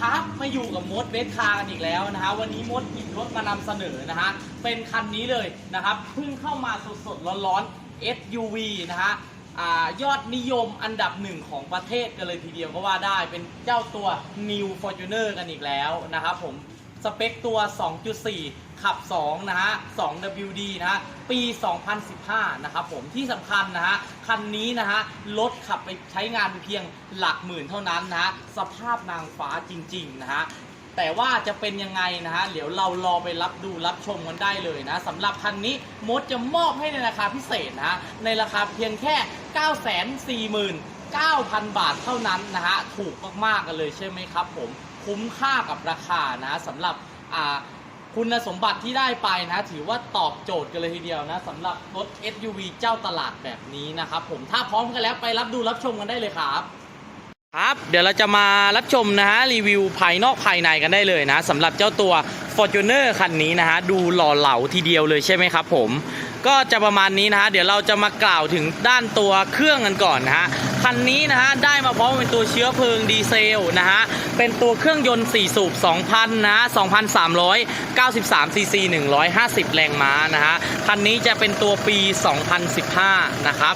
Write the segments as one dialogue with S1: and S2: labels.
S1: ครับมาอยู่กับมดเบสคากันอีกแล้วนะฮะวันนี้มดหยิบรถมานำเสนอนะฮะเป็นคันนี้เลยนะครับเพิ่งเข้ามาสดๆร้อนๆ SUV นะฮะอยอดนิยมอันดับหนึ่งของประเทศกันเลยทีเดียวก็ว่าได้เป็นเจ้าตัว New Fortuner กันอีกแล้วนะครับผมสเปคตัว 2.4 ขับ2นะฮะ 2WD นะฮะ ปี 2015 นะครับผม ที่สำคัญนะฮะ คันนี้นะฮะ รถขับไปใช้งานเพียงหลักหมื่นเท่านั้นนะฮะ สภาพนางฟ้าจริง ๆ นะฮะแต่ว่าจะเป็นยังไงนะฮะ เดี๋ยวเรารอไปรับดูรับชมกันได้เลยนะสำหรับคันนี้มดจะมอบให้ในราคาพิเศษนะฮะ ในราคาเพียงแค่ 949,000 บาทเท่านั้นนะฮะ ถูกมากๆกันเลยใช่ไหมครับผม คุ้มค่ากับราคานะสำหรับอ่า คุณสมบัติที่ได้ไปนะ ถือว่าตอบโจทย์กันเลยทีเดียวนะสำหรับรถ SUV เจ้าตลาดแบบนี้นะครับผมถ้าพร้อมกันแล้วไปรับดูรับชมกันได้เลยครับครับ เดี๋ยวเราจะมารับชมนะฮะรีวิวภายนอกภายในกันได้เลยนะสำหรับเจ้าตัว Fortuner คันนี้นะฮะดูหล่อเหลาทีเดียวเลยใช่ไหมครับผมก็จะประมาณนี้นะฮะ เดี๋ยวเราจะมากล่าวถึงด้านตัวเครื่องกันก่อนนะฮะ คันนี้นะฮะได้มาพร้อมเป็นตัวเชื้อเพลิงดีเซลนะฮะ เป็นตัวเครื่องยนต์ 4 สูบ 2,000 นะฮะ 2,393 ซีซี 150 แรงม้านะฮะ คันนี้จะเป็นตัวปี 2015 นะครับ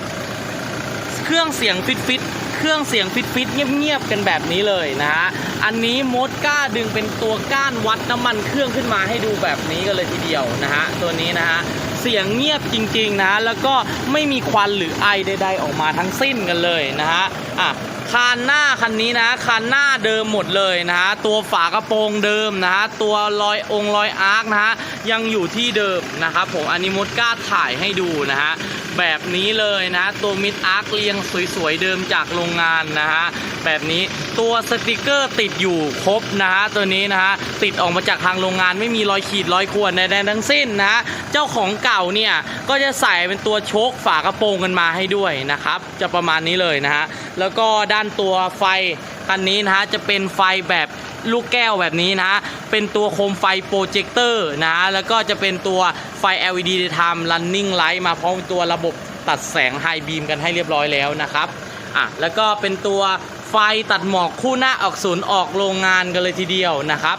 S1: เครื่องเสียงฟิตฟิตเครื่องเสียงฟิตฟิตๆเงียบๆกันแบบนี้เลยนะฮะ อันนี้มดก้าดึงเป็นตัวก้านวัดน้ำมันเครื่องขึ้นมาให้ดูแบบนี้กันเลยทีเดียวนะฮะ ตัวนี้นะฮะ เสียงเงียบจริง ๆ นะ แล้วก็ไม่มีควันหรือไอใด ๆ ออกมาทั้งสิ้นกันเลยนะฮะอะ คานหน้าคันนี้นะคานหน้าเดิมหมดเลยนะฮะตัวฝากระโปรงเดิมนะฮะตัวรอยองรอยอาร์คนะฮะยังอยู่ที่เดิมนะครับผมอันนี้มดกล้าถ่ายให้ดูนะฮะแบบนี้เลยนะตัวมิดอาร์คเรียงสวยๆเดิมจากโรงงานนะฮะแบบนี้ตัวสติกเกอร์ติดอยู่ครบนะฮะตัวนี้นะฮะติดออกมาจากทางโรงงานไม่มีรอยขีดรอยข่วนใดๆทั้งสิ้นนะฮะเจ้าของเก่าเนี่ยก็จะใส่เป็นตัวโชคฝากระโปรงกันมาให้ด้วยนะครับจะประมาณนี้เลยนะฮะแล้วก็ด้านตัวไฟคันนี้นะฮะจะเป็นไฟแบบลูกแก้วแบบนี้นะฮะเป็นตัวโคมไฟโปรเจคเตอร์นะฮะแล้วก็จะเป็นตัวไฟ LED daytime running light มาพร้อมตัวระบบตัดแสงไฮบีมกันให้เรียบร้อยแล้วนะครับ อะ แล้วก็เป็นตัวไฟตัดหมอกคู่หน้าออกศูนย์ออกโรงงานกันเลยทีเดียวนะครับ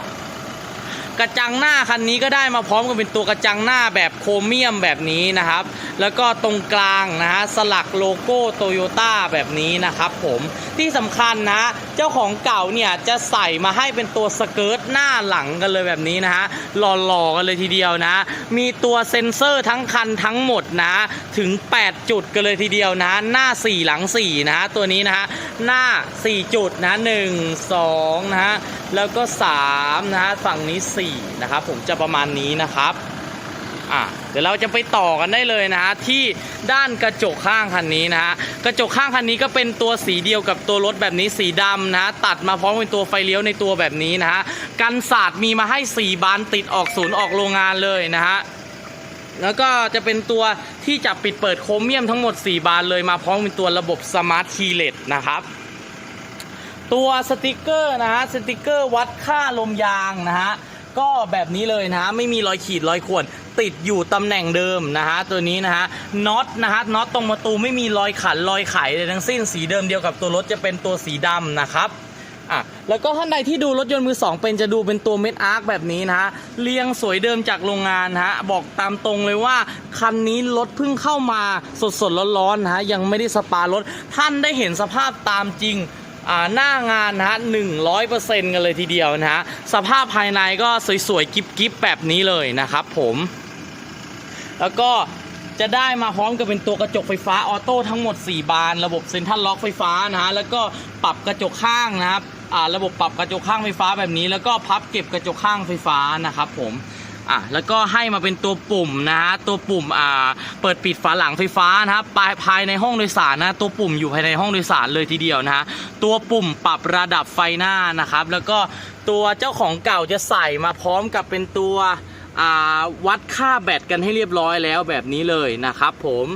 S1: กระจังหน้าคันนี้ก็ได้มาพร้อมกับเป็นตัวกระจังหน้าแบบโครเมียมแบบนี้นะครับ แล้วก็ตรงกลางนะฮะสลักโลโก้โตโยต้าแบบนี้นะครับผมที่สำคัญนะเจ้าของเก่าเนี่ยจะใส่มาให้เป็นตัวสเกิร์ตหน้าหลังกันเลยแบบนี้นะฮะหล่อๆกันเลยทีเดียวนะ มีตัวเซ็นเซอร์ทั้งคันทั้งหมดนะถึง 8 จุดกันเลยทีเดียวนะ หน้า 4 หลัง4นะฮะตัวนี้นะฮะหน้า 4 จุดนะ1 2นะฮะ แล้วก็3นะฮะฝั่งนี้4นะครับผมจะประมาณนี้นะครับอะเดี๋ยวเราจะไปต่อกันได้เลยนะฮะที่ด้านกระจกข้างคันนี้นะฮะกระจกข้างคันนี้ก็เป็นตัวสีเดียวกับตัวรถแบบนี้สีดำนะฮะตัดมาพร้อมเป็นตัวไฟเลี้ยวในตัวแบบนี้นะฮะกันศาสตร์มีมาให้ 4 บานติดออกศูนย์ออกโรงงานเลยนะฮะแล้วก็จะเป็นตัวที่จับปิดเปิดโครเมียมทั้งหมด 4 บานเลยมาพร้อมเป็นตัวระบบสมาร์ทคีเลตนะครับ ตัวสติกเกอร์นะฮะสติกเกอร์วัดค่าลมยางนะฮะก็แบบนี้เลยนะฮะไม่มีรอยขีดรอยข่วนติดอยู่ตำแหน่งเดิมนะฮะตัวนี้นะฮะน็อตนะฮะน็อตตรงประตูไม่มีรอยขันรอยไขเลยทั้งสิ้นสีเดิมเดียวกับตัวรถจะเป็นตัวสีดำนะครับอะแล้วก็ท่านใดที่ดูรถยนต์มือสองเป็นจะดูเป็นตัวเม็ดอาร์คแบบนี้นะฮะเรียงสวยเดิมจากโรงงานนะฮะบอกตามตรงเลยว่า คันนี้รถเพิ่งเข้ามาสดๆร้อนๆนะฮะยังไม่ได้สปารถท่านได้เห็นสภาพตามจริง หน้างานนะฮะหนึ่งร้อยเปอร์เซ็นต์กันเลยทีเดียวนะฮะ สภาพภายในก็สวยๆ กิ๊บๆ แบบนี้เลยนะครับผม แล้วก็จะได้มาพร้อมกับเป็นตัวกระจกไฟฟ้าออโต้ทั้งหมด 4 บาน ระบบเซ็นทรัลล็อกไฟฟ้านะฮะ แล้วก็ปรับกระจกข้างนะครับอ่าระบบปรับกระจกข้างไฟฟ้าแบบนี้ แล้วก็พับเก็บกระจกข้างไฟฟ้านะครับผม อะแล้วก็ให้มาเป็นตัวปุ่มนะฮะตัวปุ่มอ่าเปิดปิดฝาหลังไฟฟ้านะครับภายภายในห้องโดยสารนะตัวปุ่มอยู่ภายในห้องโดยสารเลยทีเดียวนะฮะตัวปุ่มปรับระดับไฟหน้านะครับ แล้วก็ตัวเจ้าของเก่าจะใส่มาพร้อมกับเป็นตัวอ่าวัดค่าแบตกันให้เรียบร้อยแล้วแบบนี้เลยนะครับผม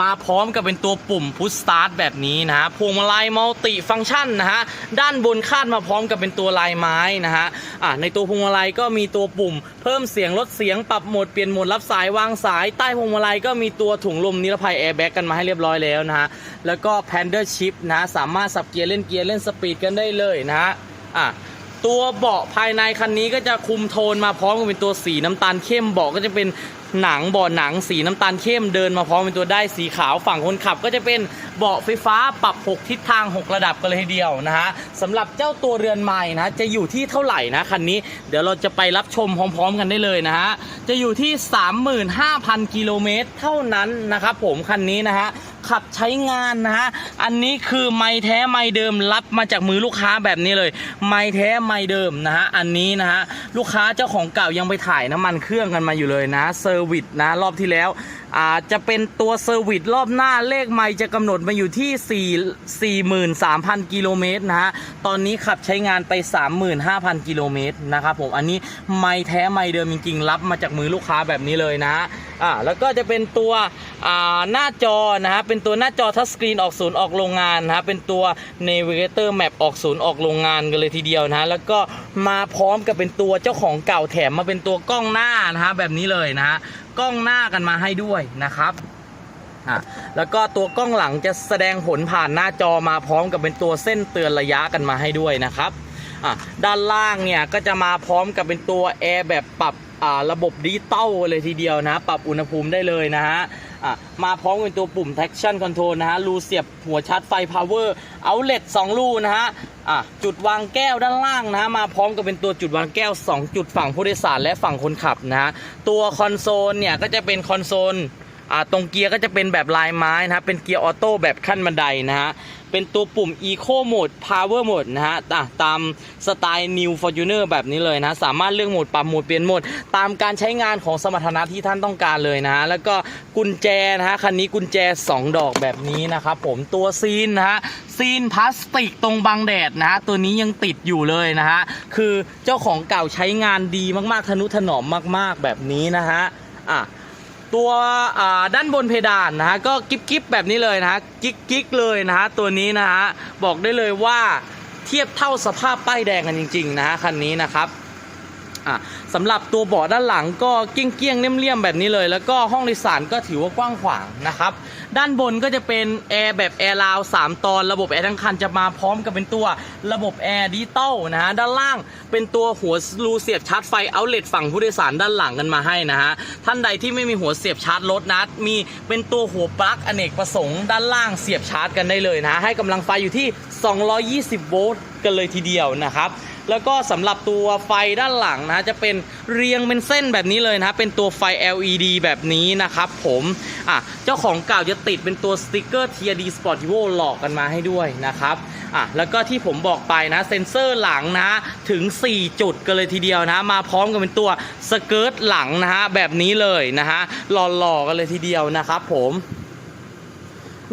S1: มาพร้อมกับเป็นตัวปุ่มพุชสตาร์ทแบบนี้นะฮะพวงมาลัยมัลติฟังก์ชันนะฮะด้านบนคาดมาพร้อมกับเป็นตัวลายไม้นะฮะอะในตัวพวงมาลัยก็มีตัวปุ่ม เพิ่มเสียงลดเสียงปรับโหมดเปลี่ยนโหมดรับสายวางสายใต้พวงมาลัยก็มีตัวถุงลมนิรภัยแอร์แบ็กกันมาให้เรียบร้อยแล้วนะฮะแล้วก็แพนเดอร์ชิพนะฮะสามารถสับเกียร์เล่นเกียร์เล่นสปีดกันได้เลยนะฮะอะ ตัวเบาะภายในคันนี้ก็จะคุมโทนมาพร้อมกับเป็นตัวสีน้ำตาลเข้มเบาะก็จะเป็นหนังเบาะหนังสีน้ำตาลเข้มเดินมาพร้อมเป็นตัวได้สีขาวฝั่งคนขับ ก็จะเป็นเบาะไฟฟ้าปรับ 6 ทิศทาง 6 ระดับกันเลยทีเดียวนะฮะสำหรับเจ้าตัวเรือนใหม่นะจะอยู่ที่เท่าไหร่นะคันนี้ เดี๋ยวเราจะไปรับชมพร้อม ๆ กันได้เลยนะฮะจะอยู่ที่ 35,000 กิโลเมตรเท่านั้นนะครับผมคันนี้นะฮะ ขับใช้งานนะฮะ อันนี้คือไม้แท้ไม้เดิมรับมาจากมือลูกค้าแบบนี้เลย ไม้แท้ไม้เดิมนะฮะ อันนี้นะฮะ ลูกค้าเจ้าของเก่ายังไปถ่ายน้ำมันเครื่องกันมาอยู่เลยนะ เซอร์วิสนะรอบที่แล้ว อาจจะเป็นตัวเซอร์วิสรอบหน้าเลขไม้จะกำหนดมาอยู่ที่ 4 43,000 กิโลเมตรนะฮะ ตอนนี้ขับใช้งานไป 35,000 กิโลเมตรนะครับผม อันนี้ไม้แท้ไม้เดิมจริงๆ รับมาจากมือลูกค้าแบบนี้เลยนะฮะอ่าแล้วก็จะเป็นตัวอ่าหน้าจอนะฮะ เป็นตัวหน้าจอทัชสกรีนออกศูนย์ออกโรงงานนะฮะ เป็นตัว Navigator Map ออกศูนย์ออกโรงงานกันเลยทีเดียวนะฮะ แล้วก็มาพร้อมกับเป็นตัวเจ้าของเก่าแถมมาเป็นตัวกล้องหน้านะฮะแบบนี้เลยนะฮะ กล้องหน้ากันมาให้ด้วยนะครับอะแล้วก็ตัวกล้องหลังจะแสดงผลผ่านหน้าจอมาพร้อมกับเป็นตัวเส้นเตือนระยะกันมาให้ด้วยนะครับอะด้านล่างเนี่ยก็จะมาพร้อมกับเป็นตัวแอร์แบบปรับอ่าระบบดิจิตอลเลยทีเดียวนะ ปรับอุณหภูมิได้เลยนะฮะอะ มาพร้อมกับตัวปุ่ม traction control นะฮะรูเสียบหัวชาร์จไฟ power outlet 2รูนะฮะจุดวางแก้วด้านล่างนะฮะมาพร้อมกับเป็นตัวจุดวางแก้ว 2 จุดฝั่งผู้โดยสารและฝั่งคนขับนะฮะตัวคอนโซลเนี่ยก็จะเป็นคอนโซลตรงเกียร์ก็จะเป็นแบบลายไม้นะฮะเป็นเกียร์ออโต้แบบขั้นบันไดนะฮะ เป็นตัวปุ่ม Eco Mode Power Mode นะฮะตามสไตล์ New Fortuner แบบนี้เลยนะสามารถเลือกโหมดปรับโหมดเปลี่ยนโหมด ตามการใช้งานของสมรรถนะที่ท่านต้องการเลยนะฮะแล้วก็กุญแจนะฮะคันนี้กุญแจ 2 ดอกแบบนี้นะครับผมตัวซีนนะฮะซีนพลาสติกตรงบังแดดนะฮะตัวนี้ยังติดอยู่เลยนะฮะคือเจ้าของเก่าใช้งานดีมากๆทนุถนอมมาก ๆแบบนี้นะฮะอะ ตัวด้านบนเพดานนะฮะก็กิ๊บกิ๊บแบบนี้เลยนะฮะกิ๊กกิ๊กเลยนะฮะตัวนี้นะฮะบอกได้เลยว่าเทียบเท่าสภาพป้ายแดงกันจริงๆนะฮะคันนี้นะครับ อะสำหรับตัวเบาะด้านหลังก็เกี้ยงเกี้ยงเลี่ยมๆแบบนี้เลย แล้วก็ห้องโดยสารก็ถือว่ากว้างขวางนะครับด้านบนก็จะเป็นแอร์แบบแอร์ราว3ตอน ระบบแอร์ทั้งคันจะมาพร้อมกับเป็นตัวระบบแอร์ดิจิตอลนะฮะด้านล่างเป็นตัวหัวรูเสียบชาร์จไฟเอาเล t ฝั่งผู้โดยสารด้านหลังกันมาให้นะฮะท่านใดที่ไม่มีหัวเสียบชาร์จรถนะมีเป็นตัวหัวปลั๊กอเนกประสงค์ด้านล่างเสียบชาร์จกันได้เลยนะให้กำลังไฟอยู่ที่ 220 โวลต์กันเลยทีเดียวนะครับ แล้วก็สำหรับตัวไฟด้านหลังนะจะเป็นเรียงเป็นเส้นแบบนี้เลยนะเป็นตัวไฟ LED แบบนี้นะครับผมอะเจ้าของเก่าจะติดเป็นตัวสติกเกอร์ TRD Sportivo หลอกกันมาให้ด้วยนะครับอะแล้วก็ที่ผมบอกไปนะเซ็นเซอร์หลังนะถึง 4 จุดกันเลยทีเดียวนะ มาพร้อมกับเป็นตัวสเกิร์ตหลังนะฮะแบบนี้เลยนะฮะหล่อๆกันเลยทีเดียวนะครับผม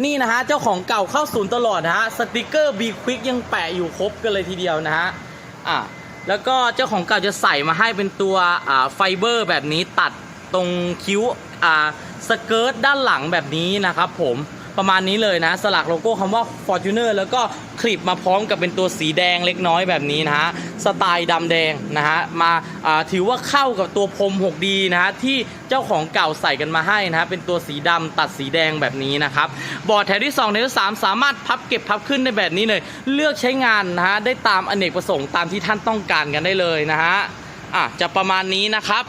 S1: นี่นะฮะ เจ้าของเก่าเข้าศูนย์ตลอดนะฮะ สติกเกอร์ B Quick ยังแปะอยู่ครบกันเลยทีเดียวนะฮะ อะแล้วก็เจ้าของเก่าจะใส่มาให้เป็นตัวอ่าไฟเบอร์แบบนี้ตัดตรงคิ้วอ่าสเกิร์ตด้านหลังแบบนี้นะครับผม ประมาณนี้เลยนะ สลักโลโก้คำว่า Fortuner แล้วก็คลิปมาพร้อมกับเป็นตัวสีแดงเล็กน้อยแบบนี้นะฮะสไตล์ดำแดงนะฮะมาถือว่าเข้ากับตัวพรม 6D นะฮะที่เจ้าของเก่าใส่กันมาให้นะฮะเป็นตัวสีดำตัดสีแดงแบบนี้นะครับบอร์ดแถวที่2แถวที่3สามารถพับเก็บพับขึ้นได้แบบนี้เลย เลือกใช้งานนะฮะได้ตามอเนกประสงค์ตามที่ท่านต้องการกันได้เลยนะฮะอะจะประมาณนี้นะครับ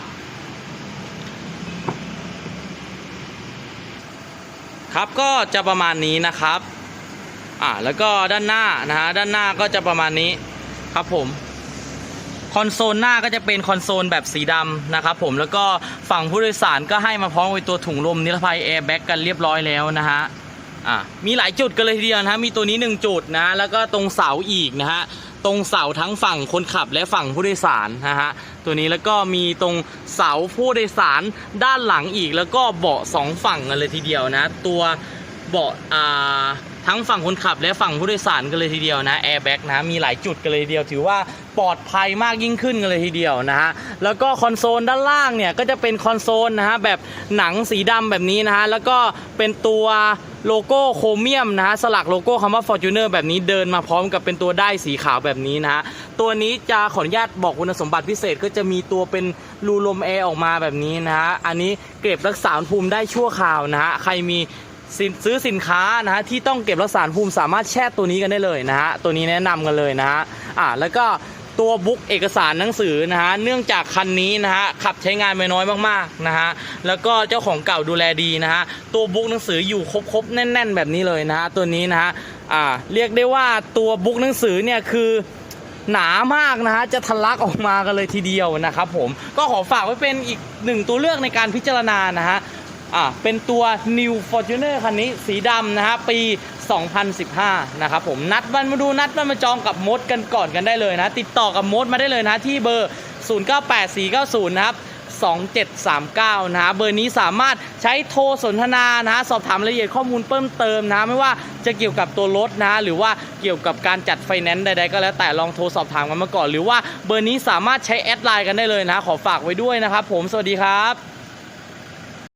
S1: ครับก็จะประมาณนี้นะครับอ่าแล้วก็ด้านหน้านะฮะด้านหน้าก็จะประมาณนี้ครับผมคอนโซลหน้าก็จะเป็นคอนโซลแบบสีดำนะครับผมแล้วก็ฝั่งผู้โดยสารก็ให้มาพร้อมกับตัวถุงลมนิรภัยแอร์แบ็กกันเรียบร้อยแล้วนะฮะอ่ามีหลายจุดกันเลยทีเดียวนะฮะมีตัวนี้ 1 จุดนะแล้วก็ตรงเสาอีกนะฮะ ตรงเสาทั้งฝั่งคนขับและฝั่งผู้โดยสารนะฮะตัวนี้แล้วก็มีตรงเสาผู้โดยสารด้านหลังอีก แล้วก็เบาะสองฝั่งกันเลยทีเดียวนะ ตัวเบาะอ่าทั้งฝั่งคนขับและฝั่งผู้โดยสารกันเลยทีเดียวนะแอร์แบ็กนะมีหลายจุดกันเลยทีเดียวถือว่าปลอดภัยมากยิ่งขึ้นกันเลยทีเดียวนะฮะแล้วก็คอนโซลด้านล่างเนี่ยก็จะเป็นคอนโซลนะฮะแบบหนังสีดำแบบนี้นะฮะแล้วก็เป็นตัวโลโก้โครเมียมนะฮะสลักโลโก้คำว่า Fortuner แบบนี้เดินมาพร้อมกับเป็นตัวได้สีขาวแบบนี้นะฮะตัวนี้จะขออนุญาตบอกคุณสมบัติพิเศษก็จะมีตัวเป็นรูลมแอร์ออกมาแบบนี้นะฮะอันนี้เก็บรักษาอุณหภูมิได้ชั่วคราวนะฮะใครมี สินซื้อสินค้านะฮะที่ต้องเก็บรักษาภูมิสามารถแช่ตัวนี้กันได้เลยนะฮะตัวนี้แนะนำกันเลยนะฮะอ่าแล้วก็ตัวบุ๊กเอกสารหนังสือนะฮะเนื่องจากคันนี้นะฮะขับใช้งานไปน้อยมากๆนะฮะแล้วก็เจ้าของเก่าดูแลดีนะฮะตัวบุ๊กหนังสืออยู่ครบๆแน่น ๆ แบบนี้เลยนะฮะตัวนี้นะฮะอ่าเรียกได้ว่าตัวบุ๊กหนังสือเนี่ยคือหนามากนะฮะจะทะลักออกมากันเลยทีเดียวนะครับผมก็ขอฝากไว้เป็นอีกหนึ่งตัวเลือกในการพิจารณานะฮะ อ่าเป็นตัว New Fortuner คันนี้สีดำนะฮะปี 2015 นะครับผมนัดวันมาดูนัดวันมาจองกับมดกันก่อนกันได้เลยนะ ติดต่อกับมดมาได้เลยนะที่เบอร์ 098490 นะครับ2739 นะฮะเบอร์นี้สามารถใช้โทรสนทนานะฮะสอบถามรายละเอียดข้อมูลเพิ่มเติมนะไม่ว่าจะเกี่ยวกับตัวรถนะหรือว่าเกี่ยวกับการจัดไฟแนนซ์ใดๆก็แล้วแต่ลองโทรสอบถามกันมาก่อน หรือว่าเบอร์นี้สามารถใช้แอดไลน์กันได้เลยนะขอฝากไว้ด้วยนะครับผมสวัสดีครับ